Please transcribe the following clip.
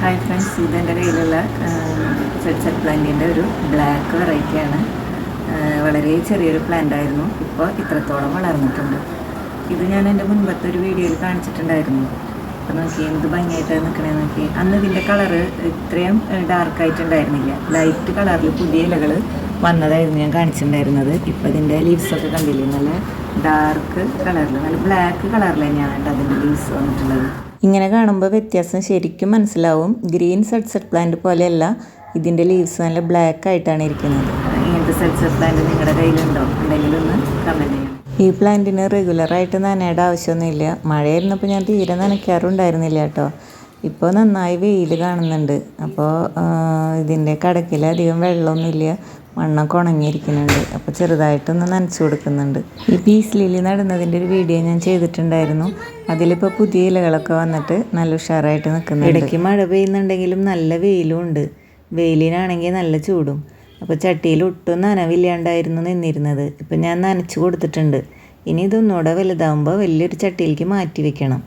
Hi friends ഇതെന്റെ കയ്യിലുള്ള set പ്ലാന്റിന്റെ ഒരു ബ്ലാക്ക് വെറൈറ്റിയാണ്. വളരെ ചെറിയൊരു പ്ലാന്റ് ആയിരുന്നു. ഇപ്പോൾ ഇത്രത്തോളം വളർന്നിട്ടുണ്ട്. ഇത് ഞാൻ എന്റെ മുൻപത്തെ ഒരു വീഡിയോയിൽ കാണിച്ചിട്ടുണ്ടായിരുന്നു. അപ്പോൾ നോക്കി എന്ത് ഭംഗിയായിട്ടാണ് നിൽക്കണേ നോക്കി അന്ന് ഇതിന്റെ കളറ് ഇത്രയും ഡാർക്കായിട്ടുണ്ടായിരുന്നില്ല ലൈറ്റ് കളറിൽ പുതിയ ഇലകൾ വന്നതായിരുന്നു ഞാൻ കാണിച്ചിട്ടുണ്ടായിരുന്നത്. ഇപ്പോൾ ഇതിന്റെ ലീവ്സൊക്കെ കണ്ടില്ലേ? നല്ല ഡാർക്ക് കളറിൽ നല്ല ബ്ലാക്ക് കളറിൽ തന്നെയാണ് കേട്ടോ അതിന്റെ ലീവ്സ് വന്നിട്ടുള്ളത്. ഇങ്ങനെ കാണുമ്പോൾ വ്യത്യാസം ശരിക്കും മനസ്സിലാവും. ഗ്രീൻ സഡ്സെറ്റ് പ്ലാന്റ് പോലെയല്ല ഇതിന്റെ ലീവ്സ് നല്ല ബ്ലാക്ക് ആയിട്ടാണ് ഇരിക്കുന്നത്. ഇങ്ങനത്തെ സഡ്സെറ്റ് പ്ലാന്റ് നിങ്ങളുടെ കയ്യിലുണ്ടോ? ഉണ്ടെങ്കിൽ ഒന്ന് കമന്റ് ചെയ്യാം. ഈ പ്ലാന്റിന് റെഗുലറായിട്ട് നനയുടെ ആവശ്യമൊന്നുമില്ല. മഴയായിരുന്നപ്പോൾ ഞാൻ തീരെ നനയ്ക്കാറുണ്ടായിരുന്നില്ല കേട്ടോ. ഇപ്പോൾ നന്നായി വെയിൽ കാണുന്നുണ്ട്. അപ്പോൾ ഇതിന്റെ കടക്കിൽ അധികം വെള്ളമൊന്നുമില്ല. മണ്ണൊക്കെ ഉണങ്ങിയിരിക്കുന്നുണ്ട്. അപ്പോൾ ചെറുതായിട്ടൊന്ന് നനച്ചു കൊടുക്കുന്നുണ്ട്. ഈ പീസ് ലില്ലി നടുന്നതിന്റെ ഒരു വീഡിയോ ഞാൻ ചെയ്തിട്ടുണ്ടായിരുന്നു. അതിലിപ്പോൾ പുതിയ ഇലകളൊക്കെ വന്നിട്ട് നല്ല ഉഷാറായിട്ട് നിൽക്കുന്നുണ്ട്. ഇടയ്ക്ക് മഴ പെയ്യുന്നുണ്ടെങ്കിലും നല്ല വെയിലും ഉണ്ട്. വെയിലിനാണെങ്കിൽ നല്ല ചൂടും. അപ്പോൾ ചട്ടിയിൽ ഒട്ടും നനവില്ലാണ്ടായിരുന്നു നിന്നിരുന്നത്. ഇപ്പം ഞാൻ നനച്ചു കൊടുത്തിട്ടുണ്ട്. ഇനി ഇതൊന്നുകൂടെ വലുതാവുമ്പോൾ വലിയൊരു ചട്ടിയിലേക്ക് മാറ്റി വെക്കണം.